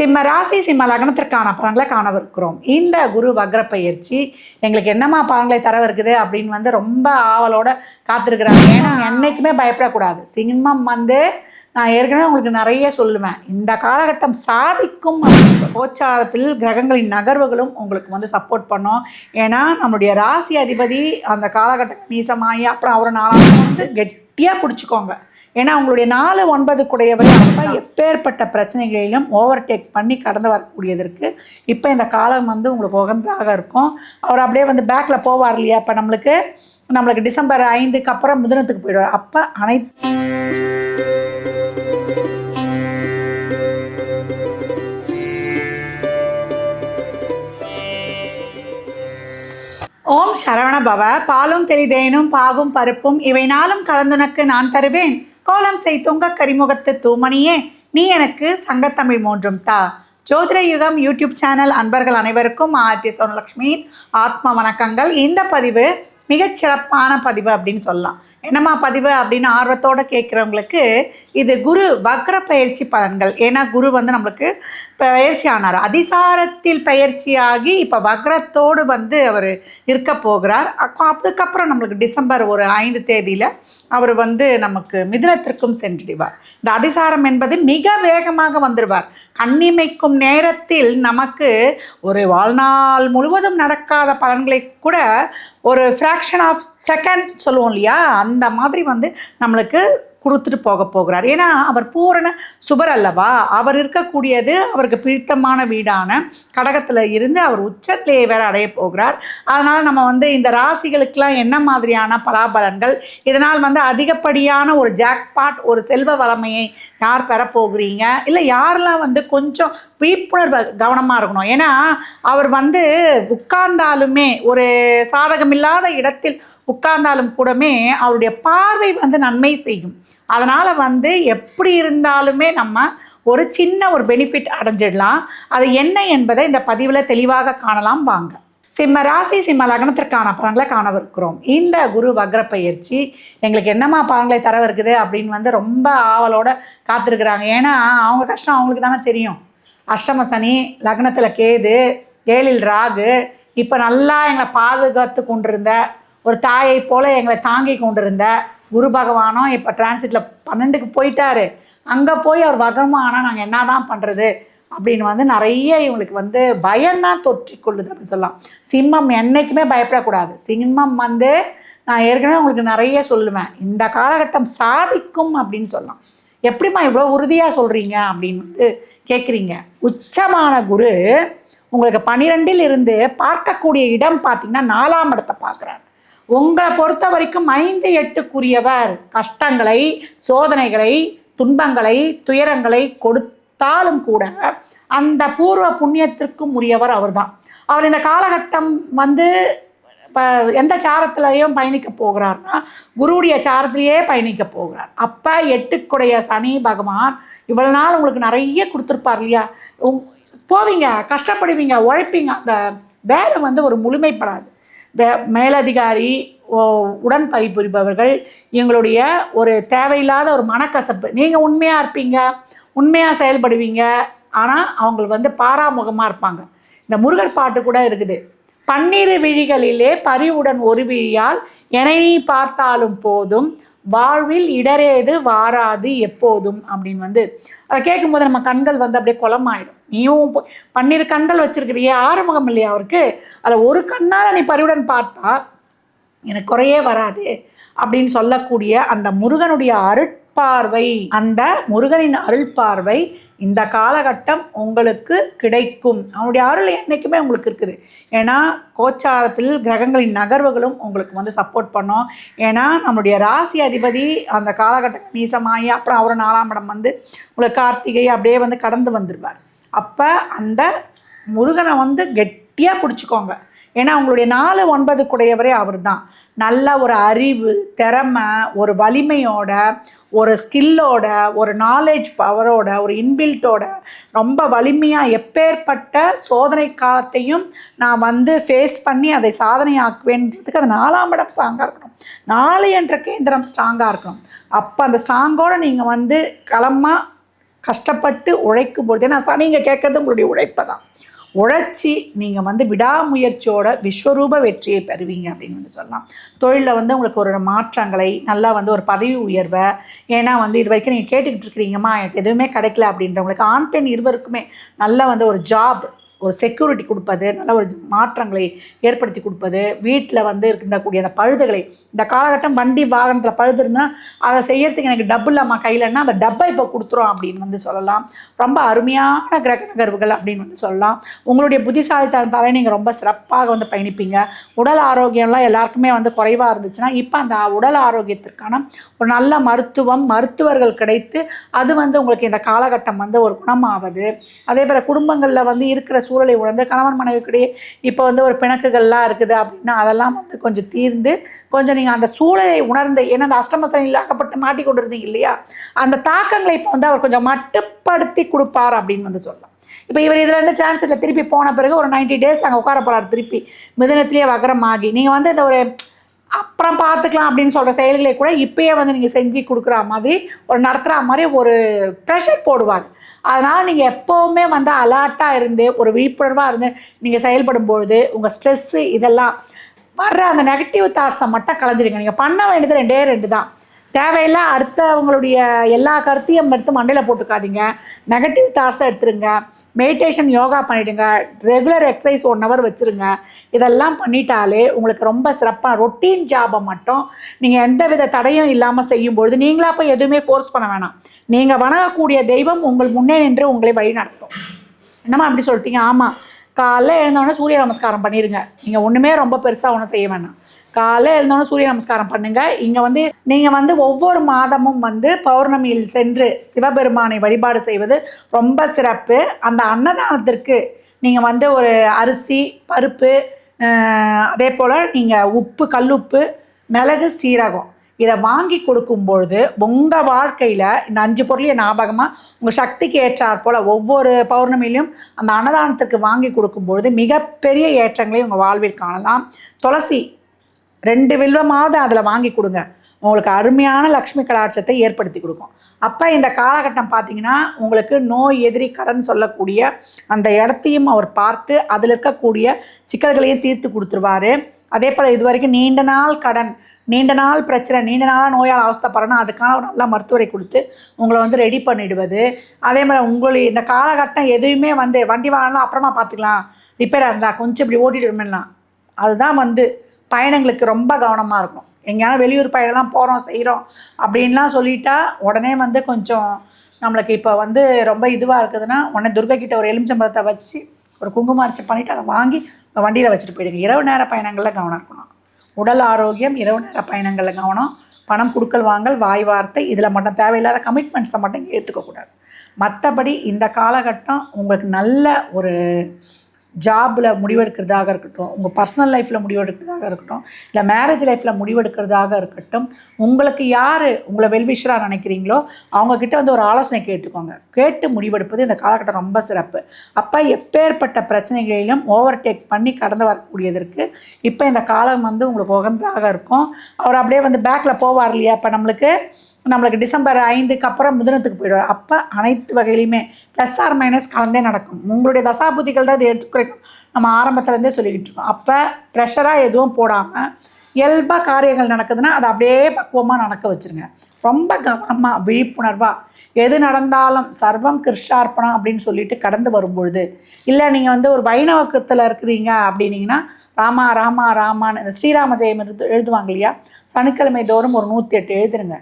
சிம்ம ராசி சிம்ம லக்னத்திற்கான பலன்களை காணவிருக்கிறோம். இந்த குரு வக்ர பயிற்சி எங்களுக்கு என்னமா பலன்களை தரவிருக்குது அப்படின்னு வந்து ரொம்ப ஆவலோட காத்திருக்கிறாங்க. ஏன்னா என்னைக்குமே பயப்படக்கூடாது. சிம்மம் வந்து நான் ஏற்கனவே உங்களுக்கு நிறைய சொல்லுவேன். இந்த காலகட்டம் சாதிக்கும் கோச்சாரத்தில் கிரகங்களின் நகர்வுகளும் உங்களுக்கு வந்து சப்போர்ட் பண்ணும். ஏன்னா நம்மளுடைய ராசி அதிபதி அந்த காலகட்டம் நீசமாயி அப்புறம் அவரை நாலாம் வந்து கெட்டியாக பிடிச்சிக்கோங்க. ஏன்னா அவங்களுடைய நாலு ஒன்பது குடையவர் அப்போ எப்பேற்பட்ட பிரச்சனைகளிலும் ஓவர்டேக் பண்ணி கடந்து வரக்கூடியதற்கு இப்போ இந்த காலம் வந்து உங்களுக்கு உகந்ததாக இருக்கும். அவர் அப்படியே வந்து பேக்கில் போவார் இல்லையா? இப்போ நம்மளுக்கு நம்மளுக்கு டிசம்பர் ஐந்துக்கு அப்புறம் மிதுனத்துக்கு போயிடுவார். அப்போ அனைத்து ஓம் சரவண பவ. பாலும் தெரிதேனும் பாகும் பருப்பும் இவை நாளும் கலந்துனக்கு நான் தருவேன். கோலம் செய் தொங்க கரிமுகத்து தூமணியே நீ எனக்கு சங்கத்தமிழ் மூன்றும் தா. ஜோதிட யுகம் யூடியூப் சேனல் அன்பர்கள் அனைவருக்கும் ஆதித்ய சோனலக்ஷ்மி ஆத்ம வணக்கங்கள். இந்த பதிவு மிகச் சிறப்பான பதிவு அப்படின்னு சொல்லலாம். என்னம்மா பதிவு அப்படின்னு ஆர்வத்தோடு கேட்குறவங்களுக்கு இது குரு வக்ர பயிற்சி பலன்கள். ஏன்னா குரு வந்து நம்மளுக்கு பயிற்சி ஆனார். அதிசாரத்தில் பயிற்சியாகி இப்போ வக்ரத்தோடு வந்து அவர் இருக்க போகிறார். அப்போ அதுக்கப்புறம் நம்மளுக்கு டிசம்பர் ஒரு ஐந்து தேதியில் அவர் வந்து நமக்கு மிதுனத்திற்கும் சென்றிடுவார். இந்த அதிசாரம் என்பது மிக வேகமாக வந்துடுவார். கண்ணிமைக்கும் நேரத்தில் நமக்கு ஒரு வாழ்நாள் முழுவதும் நடக்காத பலன்களை கூட ஒரு ஃப்ராக்ஷன் ஆஃப் செகண்ட் சொல்லுவோம் இல்லையா? அந்த மாதிரி வந்து நம்மளுக்கு கொடுத்துட்டு போக போகிறார். ஏன்னா அவர் பூரண சுபர் அல்லவா? அவர் இருக்கக்கூடியது அவருக்கு பிடித்தமான வீடான கடகத்தில் இருந்து அவர் உச்சத்திலேயே வேற அடைய போகிறார். அதனால் நம்ம வந்து இந்த ராசிகளுக்கெல்லாம் என்ன மாதிரியான பலாபலன்கள்? இதனால் வந்து அதிகப்படியான ஒரு ஜாக்பாட் ஒரு செல்வ வளமையை யார் பெறப்போகிறீங்க இல்லை யாரெல்லாம் வந்து கொஞ்சம் விழிப்புணர்வு கவனமாக இருக்கணும். ஏன்னா அவர் வந்து உட்கார்ந்தாலுமே ஒரு சாதகமில்லாத இடத்தில் உட்கார்ந்தாலும் கூடமே அவருடைய பார்வை வந்து நன்மை செய்யும். அதனால் வந்து எப்படி இருந்தாலுமே நம்ம ஒரு சின்ன ஒரு பெனிஃபிட் அடைஞ்சிடலாம். அது என்ன என்பதை இந்த பதிவில் தெளிவாக காணலாம் வாங்க. சிம்ம ராசி சிம்ம லக்னத்திற்கான பலன்களை காணவிருக்கிறோம். இந்த குரு வக்ர பயிற்சி எங்களுக்கு என்னம்மா பலன்களை தரவிருக்குது அப்படின்னு வந்து ரொம்ப ஆவலோட காத்திருக்கிறாங்க. ஏன்னா அவங்க கஷ்டம் அவங்களுக்கு தானே தெரியும். அஷ்டம சனி லக்னத்தில் கேது ஏழில் ராகு இப்போ நல்லா எங்களை பாதுகாத்து கொண்டிருந்த ஒரு தாயை போல எங்களை தாங்கி கொண்டிருந்த குரு பகவானும் இப்போ டிரான்சிட்டில் பன்னெண்டுக்கு போயிட்டாரு. அங்கே போய் அவர் வகரமாக ஆனால் நாங்கள் என்ன தான் பண்ணுறது அப்படின்னு வந்து நிறைய இவங்களுக்கு வந்து பயம்தான் தொற்றிக்கொள்ளுது அப்படின்னு சொல்லலாம். சிம்மம் என்றைக்குமே பயப்படக்கூடாது. சிம்மம் வந்து நான் ஏற்கனவே உங்களுக்கு நிறைய சொல்லுவேன். இந்த காலகட்டம் சாதிக்கும் அப்படின்னு சொல்லலாம். எப்படிம்மா இவ்வளோ உறுதியாக சொல்கிறீங்க அப்படின்ட்டு கேட்குறீங்க உச்சமான குரு உங்களுக்கு பன்னிரெண்டில் இருந்து பார்க்கக்கூடிய இடம் பார்த்தீங்கன்னா நாலாம் இடத்தை பார்க்குறாரு உங்களை பொறுத்த வரைக்கும் ஐந்து எட்டுக்குரியவர் கஷ்டங்களை சோதனைகளை துன்பங்களை துயரங்களை கொடுத்தாலும் கூட அந்த பூர்வ புண்ணியத்திற்கும் உரியவர் அவர்தான். அவர் இந்த காலகட்டம் வந்து இப்போ எந்த சாரத்திலையும் பயணிக்க போகிறார்னா குருவுடைய சாரத்திலேயே பயணிக்க போகிறார். அப்போ எட்டுக்குடைய சனி பகவான் இவ்வளோ நாள் உங்களுக்கு நிறைய கொடுத்துருப்பார் இல்லையா? உங் போவீங்க கஷ்டப்படுவீங்க உழைப்பீங்க. அந்த வேலை வந்து ஒரு முழுமைப்படாது. வே மேலதிகாரி உடன் பணிபுரிபவர்கள் எங்களுடைய ஒரு தேவையில்லாத ஒரு மனக்கசப்பு. நீங்கள் உண்மையாக இருப்பீங்க உண்மையாக செயல்படுவீங்க ஆனால் அவங்க வந்து பாராமுகமாக இருப்பாங்க. இந்த முருகர் பாட்டு கூட இருக்குது. பன்னிரு விழிகளிலே பரிவுடன் ஒரு விழியால் என்னை பார்த்தாலும் போதும் வாழ்வில் இடரேது வாராது எப்போதும் அப்படின்னு வந்து அதை கேட்கும்போது நம்ம கண்கள் வந்து அப்படியே குளமாயிடும். நீயும் பன்னிரு கண்கள் வச்சிருக்கிறியே ஆறுமுகம் இல்லையா அவருக்கு? அதில் ஒரு கண்ணால் நீ பரிவுடன் பார்த்தா எனக்கு குறையே வராது அப்படின்னு சொல்லக்கூடிய அந்த முருகனுடைய அருட்பார்வை அந்த முருகனின் அருள்பார்வை இந்த காலகட்டம் உங்களுக்கு கிடைக்கும். அவனுடைய அருள் என்றைக்குமே உங்களுக்கு இருக்குது. ஏன்னா கோச்சாரத்தில் கிரகங்களின் நகர்வுகளும் உங்களுக்கு வந்து சப்போர்ட் பண்ணும். ஏன்னா நம்முடைய ராசி அதிபதி அந்த காலகட்டம் நீசமாகி அப்புறம் அவர் நாலாம் இடம் வந்து உங்களுக்கு கார்த்திகை அப்படியே வந்து கடந்து வந்துடுவார் அப்போ அந்த முருகனை வந்து கெட்டியாக பிடிச்சிக்கோங்க. ஏன்னா அவங்களுடைய நாலு ஒன்பது குடையவரே அவர் தான் நல்ல ஒரு அறிவு திறமை ஒரு வலிமையோட ஒரு ஸ்கில்லோட ஒரு நாலேஜ் பவரோட ஒரு இன்பில்ட்டோட ரொம்ப வலிமையாக எப்பேற்பட்ட சோதனை காலத்தையும் நான் வந்து ஃபேஸ் பண்ணி அதை சாதனையாக்குவேன்றதுக்கு அது நாலாம் இடம் ஸ்ட்ராங்காக இருக்கணும். நாலு என்ற கேந்திரம் ஸ்ட்ராங்காக இருக்கணும். அப்போ அந்த ஸ்ட்ராங்கோடு நீங்கள் வந்து களமாக கஷ்டப்பட்டு உழைக்கும் பொழுது ஏன்னா சனிங்க கேட்குறது உங்களுடைய உழைப்பை தான் உழைச்சி நீங்கள் வந்து விடாமுயற்சியோட விஸ்வரூப வெற்றியை பெறுவீங்க அப்படின்னு வந்து சொல்லலாம். தொழிலில் வந்து உங்களுக்கு ஒரு மாற்றங்களை நல்லா வந்து ஒரு பதவி உயர்வை ஏன்னா வந்து இது வரைக்கும் நீங்கள் கேட்டுக்கிட்டு இருக்கிறீங்கம்மா எனக்கு எதுவுமே கிடைக்கல அப்படின்றவங்களுக்கு ஆண் பெண் இருவருக்குமே நல்லா வந்து ஒரு ஜாப் ஒரு செக்யூரிட்டி கொடுப்பது நல்ல ஒரு மாற்றங்களை ஏற்படுத்தி கொடுப்பது வீட்டில் வந்து இருக்கக்கூடிய அந்த பழுதுகளை இந்த காலகட்டம் வண்டி வாகனத்தில் பழுது இருந்தால் அதை செய்யறதுக்கு எனக்கு டப்பு இல்லாமல் கையிலன்னா அந்த டப்பை இப்போ கொடுத்துரும் அப்படின்னு வந்து சொல்லலாம். ரொம்ப அருமையான கிரக நகர்வுகள் அப்படின்னு வந்து சொல்லலாம். உங்களுடைய புத்திசாலித்தனத்தாலே நீங்கள் ரொம்ப சிறப்பாக வந்து பயணிப்பீங்க. உடல் ஆரோக்கியம்லாம் எல்லாருக்குமே வந்து குறைவாக இருந்துச்சுன்னா இப்போ அந்த உடல் ஆரோக்கியத்திற்கான ஒரு நல்ல மருத்துவம் மருத்துவர்கள் கிடைத்து அது வந்து உங்களுக்கு இந்த காலகட்டம் வந்து ஒரு குணமாவது. அதே போல் குடும்பங்களில் வந்து இருக்கிற சூழலை உணர்ந்து கணவன் மனைவிக்கிடையே இப்போ வந்து ஒரு பிணக்குகள்லாம் இருக்குது அப்படின்னா அதெல்லாம் வந்து கொஞ்சம் தீர்ந்து கொஞ்சம் நீங்கள் அந்த சூழலை உணர்ந்து ஏன்னா அந்த அஷ்டமசனில் அகப்பட்டு மாட்டி கொண்டு இருந்தீங்க இல்லையா? அந்த தாக்கங்களை இப்போ வந்து அவர் கொஞ்சம் மட்டுப்படுத்தி கொடுப்பார் அப்படின்னு வந்து சொல்லலாம். இப்போ இவர் இதில் இருந்து டிரான்சிட்டில் திருப்பி போன பிறகு ஒரு 90 டேஸ் அங்கே உட்கார போகிறார் திருப்பி. மிதனத்திலேயே வகரமாகி நீங்கள் வந்து இந்த ஒரு அப்புறம் பார்த்துக்கலாம் அப்படின்னு சொல்கிற செயல்களை கூட இப்பயே வந்து நீங்கள் செஞ்சு கொடுக்குற மாதிரி ஒரு நடத்துகிற மாதிரி ஒரு ப்ரெஷர் போடுவார். அதனால் நீங்கள் எப்போவுமே வந்து அலர்ட்டாக இருந்து ஒரு விழிப்புணர்வாக இருந்து நீங்கள் செயல்படும் பொழுது உங்கள் ஸ்ட்ரெஸ்ஸு இதெல்லாம் வர்ற அந்த நெகட்டிவ் தாட்ஸை மட்டும் கலைஞ்சிருங்க. நீங்கள் பண்ண வேண்டியது ரெண்டே ரெண்டு தான். தேவையில்லை அடுத்தவங்களுடைய எல்லா கருத்தையும் எடுத்து மண்டையில் போட்டுக்காதீங்க. நெகட்டிவ் தாட்ஸை எடுத்துருங்க. மெடிடேஷன் யோகா பண்ணிவிடுங்க ரெகுலர் எக்ஸசைஸ் ஒன் ஹவர் வச்சுருங்க. இதெல்லாம் பண்ணிட்டாலே உங்களுக்கு ரொம்ப சிறப்பாக ரொட்டீன் ஜாபை மட்டும் நீங்கள் எந்த வித தடையும் இல்லாமல் செய்யும்பொழுது நீங்களாக போய் எதுவுமே ஃபோர்ஸ் பண்ண வேணாம். நீங்கள் வணங்கக்கூடிய தெய்வம் உங்கள் முன்னே நின்று உங்களை வழி நடத்தும். என்னம்மா அப்படி சொல்லிட்டீங்க? ஆமாம் காலைல எழுந்தோடனே சூரிய நமஸ்காரம் பண்ணிடுங்க நீங்கள் ஒன்றுமே ரொம்ப பெருசாக ஒன்றும் செய்ய வேணாம். காலை எழுந்தோடனே சூரிய நமஸ்காரம் பண்ணுங்க. இங்கே வந்து நீங்கள் வந்து ஒவ்வொரு மாதமும் வந்து பௌர்ணமியில் சென்று சிவபெருமானை வழிபாடு செய்வது ரொம்ப சிறப்பு. அந்த அன்னதானத்திற்கு நீங்கள் வந்து ஒரு அரிசி பருப்பு அதே போல் நீங்கள் உப்பு கல்லுப்பு மிளகு சீரகம் இதை வாங்கி கொடுக்கும் பொழுது உங்கள் வாழ்க்கையில் இந்த அஞ்சு பொருளையும் ஞாபகமாக உங்கள் சக்திக்கு ஏற்றாற் போல் ஒவ்வொரு பௌர்ணமியிலும் அந்த அன்னதானத்திற்கு வாங்கி கொடுக்கும்பொழுது மிகப்பெரிய ஏற்றங்களை உங்கள் வாழ்வில் காணலாம். துளசி ரெண்டு வில்வமாவது அதில் வாங்கி கொடுங்க. உங்களுக்கு அருமையான லக்ஷ்மி கடாட்சத்தை ஏற்படுத்தி கொடுக்கும். அப்போ இந்த காலகட்டம் பார்த்தீங்கன்னா உங்களுக்கு நோய் எதிரி கடன் சொல்லக்கூடிய அந்த இடத்தையும் அவர் பார்த்து அதில் இருக்கக்கூடிய சிக்கல்களையும் தீர்த்து கொடுத்துருவாரு. அதே போல் இது வரைக்கும் நீண்ட நாள் கடன் நீண்ட நாள் பிரச்சனை நீண்ட நாள் நோயால் அவஸ்தப்படணும். அதுக்கான ஒரு நல்ல மருத்துவரை கொடுத்து உங்களை வந்து ரெடி பண்ணிடுவது. அதே மாதிரி உங்களுடைய இந்த காலகட்டம் எதுவுமே வந்து வண்டி வாங்கலாம் அப்புறமா பார்த்துக்கலாம் ரிப்பேராக இருந்தால் கொஞ்சம் இப்படி ஓட்டிட்டு அதுதான் வந்து பயணங்களுக்கு ரொம்ப கவனமாக இருக்கும் எங்கேயாவது வெளியூர் பயணம்லாம் போகிறோம் செய்கிறோம் அப்படின்லாம் சொல்லிட்டா உடனே வந்து கொஞ்சம் நம்மளுக்கு இப்போ வந்து ரொம்ப இதுவாக இருக்குதுன்னா உடனே துர்கா ஒரு எலுமிச்சம்பழத்தை வச்சு ஒரு குங்குமார்ச்சை பண்ணிவிட்டு அதை வாங்கி வண்டியில் வச்சுட்டு போயிடுங்க. இரவு நேர பயணங்களில் கவனம் இருக்கணும். உடல் ஆரோக்கியம் இரவு நேர பயணங்களில் கவனம். பணம் கொடுக்கல் வாங்கல் வாய் வார்த்தை இதில் மட்டும் தேவையில்லாத கமிட்மெண்ட்ஸை மட்டும் ஏற்றுக்கக்கூடாது மற்றபடி இந்த காலகட்டம் உங்களுக்கு நல்ல ஒரு ஜாபில் முடிவெடுக்கிறதாக இருக்கட்டும் உங்கள் பர்சனல் லைஃப்பில் முடிவெடுக்கிறதாக இருக்கட்டும் இல்லை மேரேஜ் லைஃப்பில் முடிவெடுக்கிறதாக இருக்கட்டும் உங்களுக்கு யார் உங்களை வெல்விஷராக நினைக்கிறீங்களோ அவங்கக்கிட்ட வந்து ஒரு ஆலோசனை கேட்டுக்கோங்க. கேட்டு முடிவெடுப்பது இந்த காலகட்டம் ரொம்ப சிறப்பு. அப்போ எப்பேற்பட்ட பிரச்சனைகளிலும் ஓவர் டேக் பண்ணி கடந்து வரக்கூடியதற்கு இப்போ இந்த காலம் வந்து உங்களுக்கு உகந்ததாக இருக்கும். அவர் அப்படியே வந்து பேக்கில் போவார் இல்லையா? இப்போ நம்மளுக்கு நம்மளுக்கு டிசம்பர் ஐந்துக்கு அப்புறம் முதனத்துக்கு போயிடுவார். அப்போ அனைத்து வகையிலையுமே ப்ளஸ் ஆர் மைனஸ் கலந்தே நடக்கும். உங்களுடைய தசாபுத்திகள் தான் இதை எடுத்து குறைக்கும் நம்ம ஆரம்பத்துலேருந்தே சொல்லிக்கிட்டு இருக்கோம். அப்போ ப்ரெஷராக எதுவும் போடாமல் இயல்பாக காரியங்கள் நடக்குதுன்னா அதை அப்படியே பக்குவமாக நடக்க வச்சுருங்க. ரொம்ப கவனமாக விழிப்புணர்வாக எது நடந்தாலும் சர்வம் கிருஷ்ணார்ப்பணம் அப்படின்னு சொல்லிட்டு கடந்து வரும்பொழுது இல்லை நீங்கள் வந்து ஒரு வைணவக்கத்தில் இருக்கிறீங்க அப்படின்னீங்கன்னா ராமா ராமா ராமான்னு ஸ்ரீராம ஜெயம் எழுது எழுதுவாங்க இல்லையா? சனிக்கிழமை தோறும் ஒரு நூற்றி எட்டு எழுதுருங்க.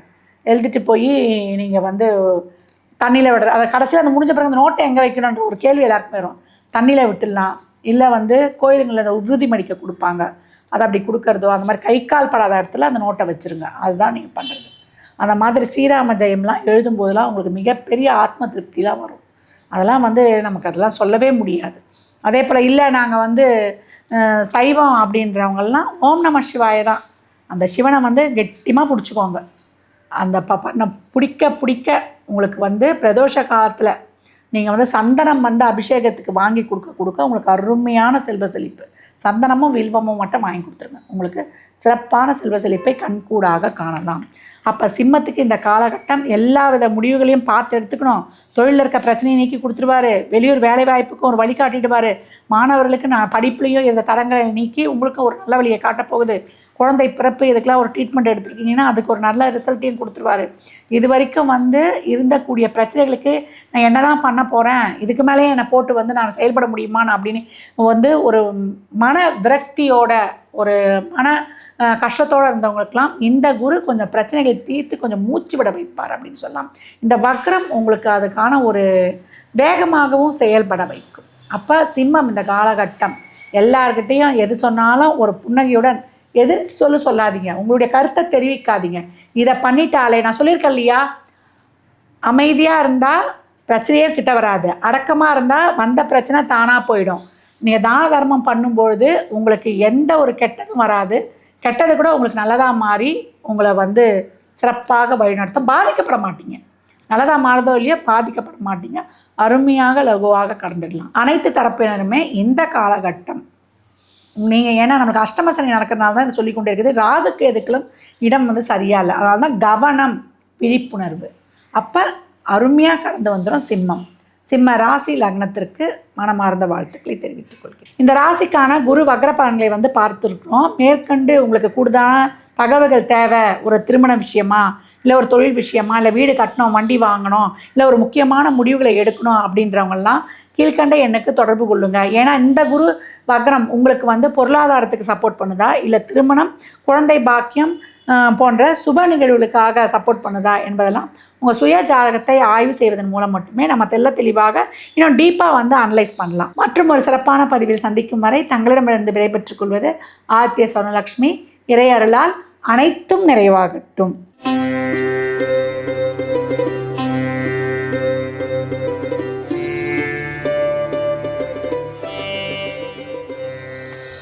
எழுதிட்டு போய் நீங்கள் வந்து தண்ணியில் விடுறது. அதை கடைசியில் அந்த முடிஞ்ச பிறகு அந்த நோட்டை எங்கே வைக்கணுன்ற ஒரு கேள்வி எல்லாருக்குமே வரும். தண்ணியில் விட்டுடலாம். இல்லை வந்து கோயிலுங்களில் அந்த உறுதி மடிக்க கொடுப்பாங்க. அதை அப்படி கொடுக்கறதோ அந்த மாதிரி கை கால் படாத இடத்துல அந்த நோட்டை வச்சுருங்க. அதுதான் நீங்கள் பண்ணுறது அந்த மாதிரி ஸ்ரீராம ஜெயம்லாம் எழுதும்போதெல்லாம் உங்களுக்கு மிகப்பெரிய ஆத்ம திருப்திலாம் வரும். அதெல்லாம் வந்து நமக்கு அதெல்லாம் சொல்லவே முடியாது. அதே போல் இல்லை நாங்கள் வந்து சைவம் அப்படின்றவங்கெல்லாம் ஓம் நம சிவாய தான். அந்த சிவனை வந்து கெட்டியமாக பிடிச்சிக்கோங்க. அந்த ப பண்ண பிடிக்க பிடிக்க உங்களுக்கு வந்து பிரதோஷ காலத்தில் நீங்கள் வந்து சந்தனம் வந்து அபிஷேகத்துக்கு வாங்கி கொடுக்க கொடுக்க உங்களுக்கு அருமையான செல்வ செழிப்பு. சந்தனமும் வில்வமும் மட்டும் வாங்கி கொடுத்துருங்க. உங்களுக்கு சிறப்பான செல்வ செழிப்பை கண்கூடாக காணலாம். அப்போ சிம்மத்துக்கு இந்த காலகட்டம் எல்லா வித முடிவுகளையும் பார்த்து எடுத்துக்கணும். தொழிலில் இருக்க பிரச்சனையை நீக்கி கொடுத்துருவாரு. வெளியூர் வேலை வாய்ப்புக்கும் ஒரு வழி காட்டிடுவார். மாணவர்களுக்கு நான் படிப்புலையும் இந்த தடங்களை நீக்கி உங்களுக்கு ஒரு நல்ல வழியை காட்டப்போகுது. குழந்தை பிறப்பு இதுக்கெல்லாம் ஒரு ட்ரீட்மெண்ட் எடுத்துருக்கீங்கன்னா அதுக்கு ஒரு நல்ல ரிசல்ட்டையும் கொடுத்துருவாரு. இது வரைக்கும் வந்து இருந்தக்கூடிய பிரச்சனைகளுக்கு நான் என்ன தான் பண்ண போகிறேன் இதுக்கு மேலேயே என்னை போட்டு வந்து நான் செயல்பட முடியுமான்னு அப்படின்னு வந்து ஒரு மன விரக்தியோட ஒரு மன கஷ்டத்தோடு இருந்தவங்களுக்கெல்லாம் இந்த குரு கொஞ்சம் பிரச்சனைகளை தீர்த்து கொஞ்சம் மூச்சு விட வைப்பார் அப்படின்னு சொல்லலாம். இந்த வக்ரம் உங்களுக்கு அதுக்கான ஒரு வேகமாகவும் செயல்பட வைக்கும். அப்போ சிம்மம் இந்த காலகட்டம். எல்லார்கிட்டேயும் எது சொன்னாலும் ஒரு புன்னகையுடன் எதிர் சொல்லு சொல்லாதீங்க. உங்களுடைய கருத்தை தெரிவிக்காதீங்க. இதை பண்ணிட்டாலே நான் சொல்லியிருக்கேன் இல்லையா? அமைதியாக இருந்தால் பிரச்சனையே கிட்ட வராது. அடக்கமாக இருந்தால் வந்த பிரச்சனை தானாக போயிடும். நீங்கள் தான தர்மம் பண்ணும்பொழுது உங்களுக்கு எந்த ஒரு கெட்டதும் வராது. கெட்டது கூட உங்களுக்கு நல்லதாக மாறி உங்களை வந்து சிறப்பாக வழிநடத்தும். பாதிக்கப்பட மாட்டீங்க. நல்லதாக மாறுதோ இல்லையோ பாதிக்கப்பட மாட்டீங்க. அருமையாக லகுவாக கடந்துடலாம். அனைத்து தரப்பினருமே இந்த காலகட்டம் நீங்கள் ஏன்னா நமக்கு அஷ்டம சனி நடக்கிறதுனால தான் இது சொல்லிக்கொண்டே இருக்குது. ராகுக்கு எதுக்களும் இடம் வந்து சரியா இல்லை. அதனால தான் கவனம் விழிப்புணர்வு. அப்போ அருமையாக கடந்து வந்துடும் சிம்மம். சிம்ம ராசி லக்னத்திற்கு மனமார்ந்த வாழ்த்துக்களை தெரிவித்துக் கொள்கிறேன். இந்த ராசிக்கான குரு வக்ர பலன்களை வந்து பார்த்துருக்கிறோம். மேற்கண்டு உங்களுக்கு கூடுதலான தகவல்கள் தேவை. ஒரு திருமண விஷயமா இல்லை ஒரு தொழில் விஷயமா இல்லை வீடு கட்டணும் வண்டி வாங்கணும் இல்லை ஒரு முக்கியமான முடிவுகளை எடுக்கணும் அப்படின்றவங்கெல்லாம் கீழ்கண்ட எண்ணுக்கு தொடர்பு கொள்ளுங்க. ஏன்னா இந்த குரு வக்ரம் உங்களுக்கு வந்து பொருளாதாரத்துக்கு சப்போர்ட் பண்ணுதா? இல்லை திருமணம் குழந்தை பாக்கியம் போன்ற சுப நிகழ்வுகளுக்காக சப்போர்ட் பண்ணுதா? என்பதெல்லாம் உங்கள் சுய ஜாதகத்தை ஆய்வு செய்வதன் மூலம் மட்டுமே நம்ம தெல்ல தெளிவாக இன்னும் டீப்பாக வந்து அனலைஸ் பண்ணலாம். மற்றும் ஒரு சிறப்பான பதிவில் சந்திக்கும் வரை தங்களிடமிருந்து விடைபெற்றுக் கொள்வது ஆதித்ய சொர்ணலக்ஷ்மி. இறையருளால் அனைத்தும் நிறைவாகட்டும்.